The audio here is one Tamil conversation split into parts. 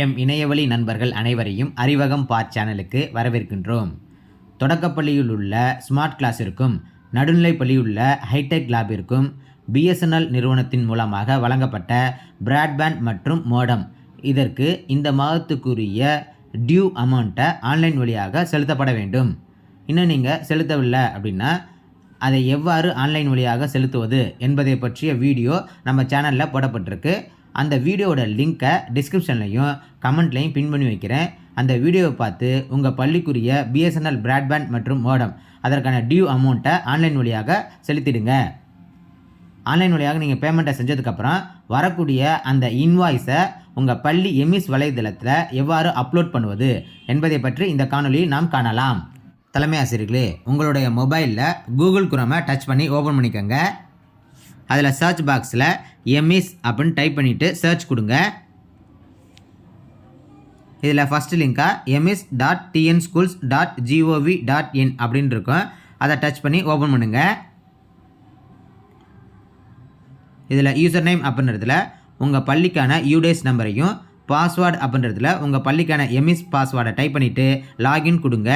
எம் இணையவழி நண்பர்கள் அனைவரையும் அறிவகம் பார் சேனலுக்கு வரவேற்கின்றோம். தொடக்கப்பள்ளியில் உள்ள ஸ்மார்ட் கிளாஸிற்கும் நடுநிலைப்பள்ளியுள்ள ஹைடெக் லேபிற்கும் பிஎஸ்என்எல் நிறுவனத்தின் மூலமாக வழங்கப்பட்ட பிராட்பேண்ட் மற்றும் மோடம். இதற்கு இந்த மாதத்துக்குரிய டியூ அமௌண்ட்டை ஆன்லைன் வழியாக செலுத்தப்பட வேண்டும். இன்னும் நீங்கள் செலுத்தவில்லை அப்படின்னா அதை எவ்வாறு ஆன்லைன் வழியாக செலுத்துவது என்பதை பற்றிய வீடியோ நம்ம சேனலில் போடப்பட்டிருக்கு. அந்த வீடியோவோட லிங்க்கை டிஸ்கிரிப்ஷன்லையும் கமெண்ட்லையும் பின் பண்ணி வைக்கிறேன். அந்த வீடியோவை பார்த்து உங்கள் பள்ளிக்குரிய பிஎஸ்என்எல் பிராட்பேண்ட் மற்றும் மோடம் அதற்கான டியூ அமௌண்ட்டை ஆன்லைன் வழியாக செலுத்திடுங்க. ஆன்லைன் வழியாக நீங்கள் பேமெண்ட்டை செஞ்சதுக்கப்புறம் வரக்கூடிய அந்த இன்வாய்ஸை உங்கள் பள்ளி எம்இஸ் வலைதளத்தில் எவ்வாறு அப்லோட் பண்ணுவது என்பதை பற்றி இந்த காணொலியை நாம் காணலாம். தலைமை ஆசிரியர்களே உங்களுடைய மொபைலில் கூகுள் குரோமை டச் பண்ணி ஓப்பன் பண்ணிக்கோங்க. அதில் சர்ச் பாக்ஸில் எம்இஸ் அப்படின்னு டைப் பண்ணிவிட்டு சர்ச் கொடுங்க. இதில் first லிங்காக EMIS dot TN schools dot G O V dot in அப்படின்னு இருக்கும். அதை டச் பண்ணி ஓப்பன் பண்ணுங்கள் இதில் யூசர் நேம் அப்படின்றதுல உங்கள் பள்ளிக்கான யூடேஸ் நம்பரையும் பாஸ்வேர்டு அப்படின்றதுல உங்கள் பள்ளிக்கான எம்இஸ் பாஸ்வேர்டை டைப் பண்ணிவிட்டு லாகின் கொடுங்க.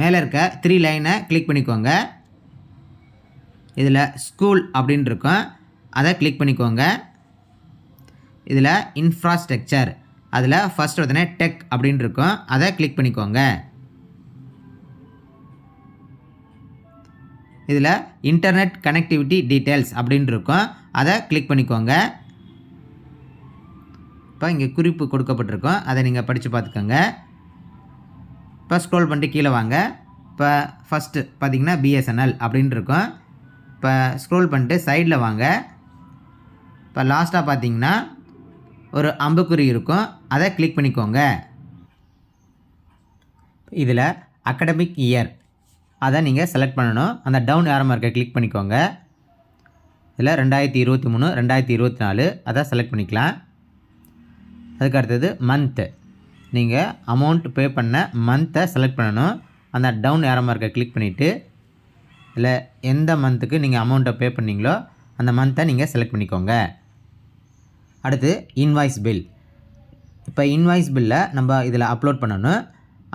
மேலே இருக்க த்ரீ லைனை கிளிக் பண்ணிக்கோங்க. இதில் ஸ்கூல் அப்படின்னு இருக்கும். அதை கிளிக் பண்ணிக்கோங்க. இதில் இன்ஃப்ராஸ்ட்ரக்சர் அதில் ஃபஸ்ட் ஒருத்தனே டெக் அப்படின்னு இருக்கும். அதை கிளிக் பண்ணிக்கோங்க. இதில் இன்டர்நெட் கனெக்டிவிட்டி டீட்டெயில்ஸ் அப்படின்னு இருக்கும். அதை கிளிக் பண்ணிக்கோங்க. இப்போ இங்கே குறிப்பு கொடுக்கப்பட்டிருக்கும். அதை நீங்கள் படித்து பார்த்துக்கோங்க. இப்போ ஸ்க்ரோல் பண்ணிட்டு கீழே வாங்க. இப்போ ஃபஸ்ட்டு பார்த்தீங்கன்னா பிஎஸ்என்எல் அப்படின்னு இருக்கும். இப்போ ஸ்க்ரோல் பண்ணிட்டு சைடில் வாங்க. இப்போ லாஸ்ட்டாக பார்த்தீங்கன்னா ஒரு அம்புக்குறி இருக்கும். அதை கிளிக் பண்ணிக்கோங்க. இதில் அகடமிக் இயர் அதை நீங்கள் செலக்ட் பண்ணணும். அந்த டவுன் ஏரோ மார்க்கை கிளிக் பண்ணிக்கோங்க. இதில் ரெண்டாயிரத்தி இருபத்தி மூணு ரெண்டாயிரத்தி இருபத்தி நாலு அதை செலக்ட் பண்ணிக்கலாம். அதுக்கு அடுத்தது மந்த்து நீங்கள் அமௌண்ட் பே பண்ண மந்த்தை செலக்ட் பண்ணணும். அந்த டவுன் ஏரமாக இருக்க கிளிக் பண்ணிவிட்டு இல்லை எந்த மந்த்துக்கு நீங்கள் அமௌண்ட்டை பே பண்ணீங்களோ அந்த மந்த்தை நீங்கள் செலக்ட் பண்ணிக்கோங்க. அடுத்து இன்வாய்ஸ் பில் இப்போ இன்வாய்ஸ் பில்லை நம்ம இதில் அப்லோட் பண்ணணும்.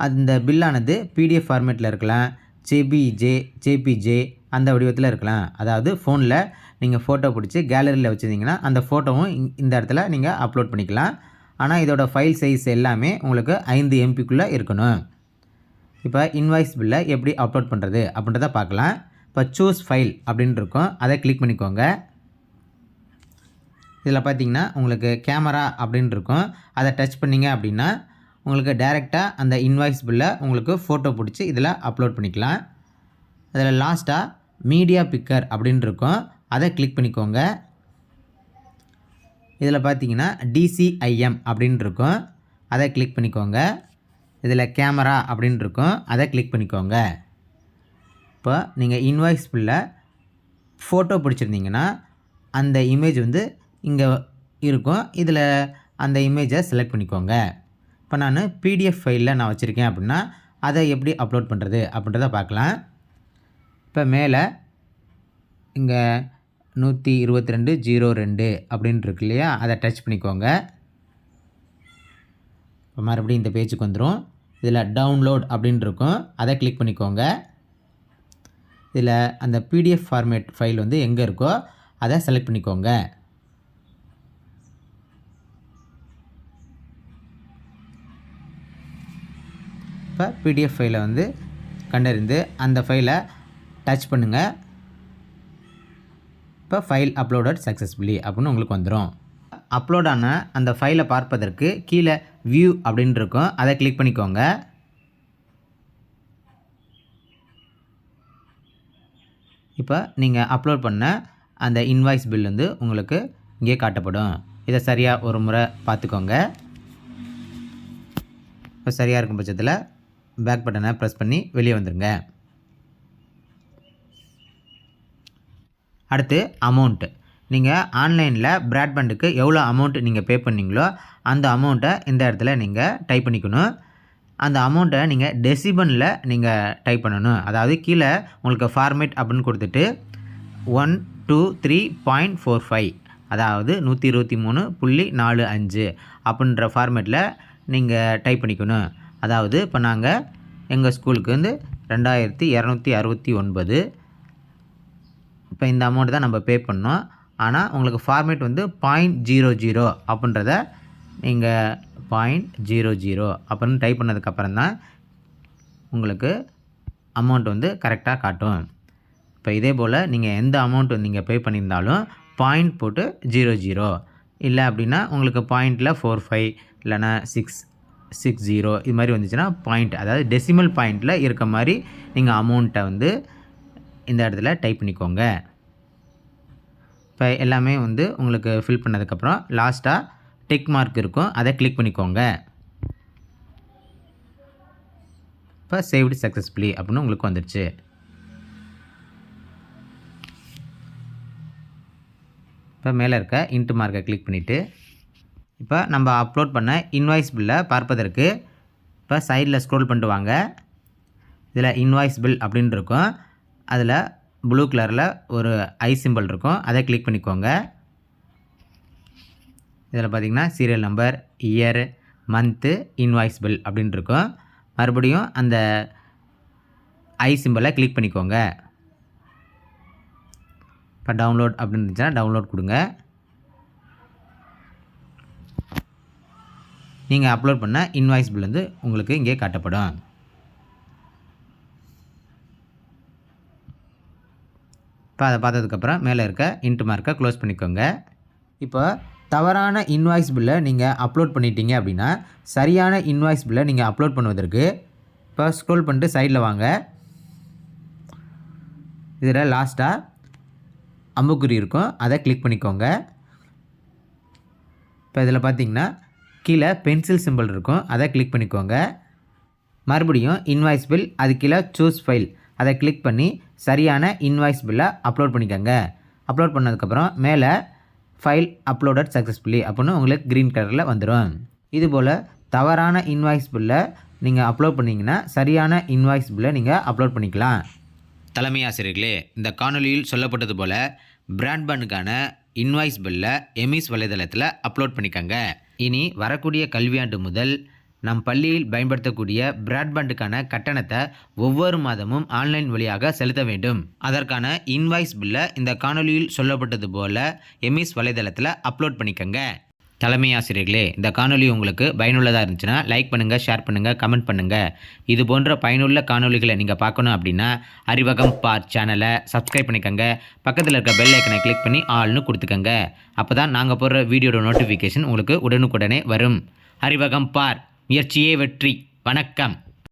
அந்த பில்லானது பிடிஎஃப் ஃபார்மேட்டில் இருக்கலாம். ஜேபிஜே ஜேபிஜே அந்த வடிவத்தில் இருக்கலாம். அதாவது ஃபோனில் நீங்கள் ஃபோட்டோ பிடிச்சி கேலரியில் வச்சுருந்தீங்கன்னா அந்த ஃபோட்டோவும் இந்த இடத்துல நீங்கள் அப்லோட் பண்ணிக்கலாம். ஆனால் இதோட ஃபைல் சைஸ் எல்லாமே உங்களுக்கு ஐந்து எம்பிக்குள்ளே இருக்கணும். இப்போ இன்வாய்ஸ் பில்லை எப்படி அப்லோட் பண்ணுறது அப்படின்றத பார்க்கலாம். இப்போ சூஸ் ஃபைல் அப்படின்னு இருக்கும். அதை கிளிக் பண்ணிக்கோங்க. இதில் பார்த்தீங்கன்னா உங்களுக்கு கேமரா அப்படின்னு இருக்கும். அதை டச் பண்ணீங்க அப்படின்னா உங்களுக்கு டைரெக்டாக அந்த இன்வாய்ஸ் பில்லை உங்களுக்கு ஃபோட்டோ பிடிச்சி இதில் அப்லோட் பண்ணிக்கலாம். அதில் லாஸ்ட்டாக மீடியா பிக்கர் அப்படின்னு இருக்கும். அதை கிளிக் பண்ணிக்கோங்க. இதில் பார்த்தீங்கன்னா டிசிஐஎம் அப்படின்னு இருக்கும் அதை கிளிக் பண்ணிக்கோங்க. இதில் கேமரா அப்படின்னு இருக்கும் அதை கிளிக் பண்ணிக்கோங்க. இப்போ நீங்கள் இன்வாய்ஸ் பில்லை ஃபோட்டோ பிடிச்சிருந்தீங்கன்னா அந்த இமேஜ் வந்து இங்கே இருக்கும். இதில் அந்த இமேஜை செலக்ட் பண்ணிக்கோங்க. இப்போ நான் பிடிஎஃப் ஃபைலில் நான் வச்சுருக்கேன் அப்படின்னா அதை எப்படி அப்லோட் பண்ணுறது அப்படின்றத பார்க்கலாம். இப்போ மேலே இங்கே நூற்றி இருபத்தி ரெண்டு ஜீரோ ரெண்டு அப்படின்னு இருக்கு இல்லையா? அதை டச் பண்ணிக்கோங்க. இப்போ மறுபடியும் இந்த பேஜுக்கு வந்துடும் இதில் டவுன்லோட் அப்படின்னு இருக்கும் அதை கிளிக் பண்ணிக்கோங்க. இதில் அந்த பிடிஎஃப் ஃபார்மேட் ஃபைல் வந்து எங்கே இருக்கோ அதை செலக்ட் பண்ணிக்கோங்க. இப்போ பிடிஎஃப் ஃபைலை வந்து கண்டறிந்து அந்த ஃபைலை டச் பண்ணுங்கள் இப்போ ஃபைல் அப்லோடட் சக்ஸஸ்ஃபுல்லி அப்படின்னு உங்களுக்கு வந்துடும் அப்லோட் ஆன அந்த ஃபைலை பார்ப்பதற்கு கீழே வியூ அப்படின்னு இருக்கும். அதை கிளிக் பண்ணிக்கோங்க. இப்போ நீங்கள் அப்லோட் பண்ண அந்த இன்வாய்ஸ் பில் வந்து உங்களுக்கு இங்கே காட்டப்படும். இதை சரியாக ஒரு முறை பார்த்துக்கோங்க. இப்போ சரியாக இருக்கும் பட்சத்தில் பேக் பட்டனை ப்ரெஸ் பண்ணி வெளியே வந்துடுங்க அடுத்து அமௌண்ட்டு நீங்கள் ஆன்லைனில் ப்ராட்பேண்டுக்கு எவ்வளோ அமௌண்ட் நீங்கள் பே பண்ணீங்களோ அந்த அமௌண்ட்டை இந்த இடத்துல நீங்கள் டைப் பண்ணிக்கணும். அந்த அமௌண்ட்டை நீங்கள் டெசிபனில் நீங்கள் டைப் பண்ணணும். அதாவது கீழே உங்களுக்கு ஃபார்மேட் அப்படின்னு கொடுத்துட்டு one two three point four five அதாவது நூற்றி இருபத்தி மூணு புள்ளி நாலு அஞ்சு அப்படின்ற ஃபார்மேட்டில் நீங்கள் டைப் பண்ணிக்கணும். அதாவது இப்போ நாங்கள் எங்கள் ஸ்கூலுக்கு வந்து ரெண்டாயிரத்தி இரநூத்தி அறுபத்தி ஒன்பது இப்போ இந்த அமௌண்ட் தான் நம்ம பே பண்ணோம். ஆனால் உங்களுக்கு ஃபார்மேட் வந்து பாயிண்ட் ஜீரோ ஜீரோ அப்படின்றத நீங்கள் பாயிண்ட் ஜீரோ ஜீரோ அப்படின்னு டைப் பண்ணதுக்கப்புறம் தான் உங்களுக்கு அமௌண்ட் வந்து கரெக்டாக காட்டும். இப்போ இதே போல் நீங்கள் எந்த அமௌண்ட் நீங்கள் பே பண்ணியிருந்தாலும் பாயிண்ட் போட்டு ஜீரோ ஜீரோ இல்லை அப்படின்னா உங்களுக்கு பாயிண்டில் ஃபோர் ஃபைவ் இல்லைனா சிக்ஸ் சிக்ஸ் ஜீரோ இது மாதிரி வந்துச்சுன்னா பாயிண்ட் அதாவது டெசிமல் பாயிண்டில் இருக்க மாதிரி நீங்கள் அமௌண்ட்டை வந்து இந்த இடத்துல டைப் பண்ணிக்கோங்க. இப்போ எல்லாமே வந்து உங்களுக்கு ஃபில் பண்ணதுக்கப்புறம் லாஸ்ட்டாக டிக் மார்க் இருக்கும். அதை கிளிக் பண்ணிக்கோங்க. இப்போ சேவ்டு சக்ஸஸ்ஃபுல்லி அப்படின்னு உங்களுக்கு வந்துடுச்சு. இப்போ மேலே இருக்க இன்ட்டு மார்க்கை கிளிக் பண்ணிவிட்டு இப்போ நம்ம அப்லோட் பண்ண இன்வாய்ஸ் பில்லை பார்ப்பதற்கு இப்போ சைடில் ஸ்க்ரோல் பண்ணிட்டு வாங்க. இதில் இன்வாய்ஸ் பில் அப்படின்னு இருக்கும். அதில் ப்ளூ கலரில் ஒரு ஐ சிம்பிள் இருக்கும். அதை கிளிக் பண்ணிக்கோங்க. இதில் பார்த்தீங்கன்னா serial number year month invoice bill அப்படின்ட்டு இருக்கும். மறுபடியும் அந்த ஐ சிம்பிளை கிளிக் பண்ணிக்கோங்க. இப்போ டவுன்லோட் அப்படின்னு இருந்துச்சுன்னா டவுன்லோட் கொடுங்க. நீங்கள் அப்லோட் பண்ண இன்வாய்ஸ் பில் வந்து உங்களுக்கு இங்கே காட்டப்படும். இப்போ அதை பார்த்ததுக்கப்புறம் மேலே இருக்க இன்ட்டு மார்க்கை க்ளோஸ் பண்ணிக்கோங்க. இப்போ தவறான இன்வாய்ஸ் பில்லை நீங்கள் அப்லோட் பண்ணிட்டீங்க அப்படின்னா சரியான இன்வாய்ஸ் பில்லை நீங்கள் அப்லோட் பண்ணுவதற்கு இப்போ ஸ்க்ரோல் பண்ணிட்டு சைடில் வாங்க. இதில் லாஸ்ட்டாக அம்புக்குறி இருக்கும். அதை கிளிக் பண்ணிக்கோங்க. இப்போ இதில் பார்த்தீங்கன்னா கீழே பென்சில் சிம்பிள் இருக்கும். அதை கிளிக் பண்ணிக்கோங்க. மறுபடியும் இன்வாய்ஸ் பில் அது கீழே சூஸ் ஃபைல் அதை கிளிக் பண்ணி சரியான இன்வாய்ஸ் பில்லை அப்லோட் பண்ணிக்கோங்க. அப்லோட் பண்ணதுக்கப்புறம் மேலே ஃபைல் அப்லோடட் சக்ஸஸ்ஃபுல்லி அப்படின்னு உங்களுக்கு க்ரீன் கலரில் வந்துடும் இதுபோல் தவறான இன்வாய்ஸ் பில்லை நீங்கள் அப்லோட் பண்ணிங்கன்னா சரியான இன்வாய்ஸ் பில்லை நீங்கள் அப்லோட் பண்ணிக்கலாம். தலைமை ஆசிரியர்களே இந்த காணொலியில் சொல்லப்பட்டது போல் பிராட்பேண்டுக்கான இன்வாய்ஸ் பில்லை எமிஸ் வலைதளத்தில் அப்லோட் பண்ணிக்கோங்க. இனி வரக்கூடிய கல்வியாண்டு முதல் நம் பள்ளியில் பயன்படுத்தக்கூடிய பிராட்பேண்டுக்கான கட்டணத்தை ஒவ்வொரு மாதமும் ஆன்லைன் வழியாக செலுத்த வேண்டும். அதற்கான இன்வாய்ஸ் பில்லை இந்த காணொலியில் சொல்லப்பட்டது போல எம்இஸ் வலைதளத்தில் அப்லோட் பண்ணிக்கங்க. தலைமை ஆசிரியர்களே இந்த காணொலி உங்களுக்கு பயனுள்ளதாக இருந்துச்சுன்னா லைக் பண்ணுங்கள் ஷேர் பண்ணுங்கள் கமெண்ட் பண்ணுங்கள் இது போன்ற பயனுள்ள காணொலிகளை நீங்கள் பார்க்கணும் அப்படின்னா அறிவகம் பார் சேனலை சப்ஸ்கிரைப் பண்ணிக்கோங்க. பக்கத்தில் இருக்க பெல் ஐக்கனை கிளிக் பண்ணி ஆல்னு கொடுத்துக்கோங்க. அப்போ தான் நாங்கள் போடுற வீடியோட நோட்டிஃபிகேஷன் உங்களுக்கு உடனுக்குடனே வரும். அறிவகம் பார். முயற்சியே வெற்றி. வணக்கம்.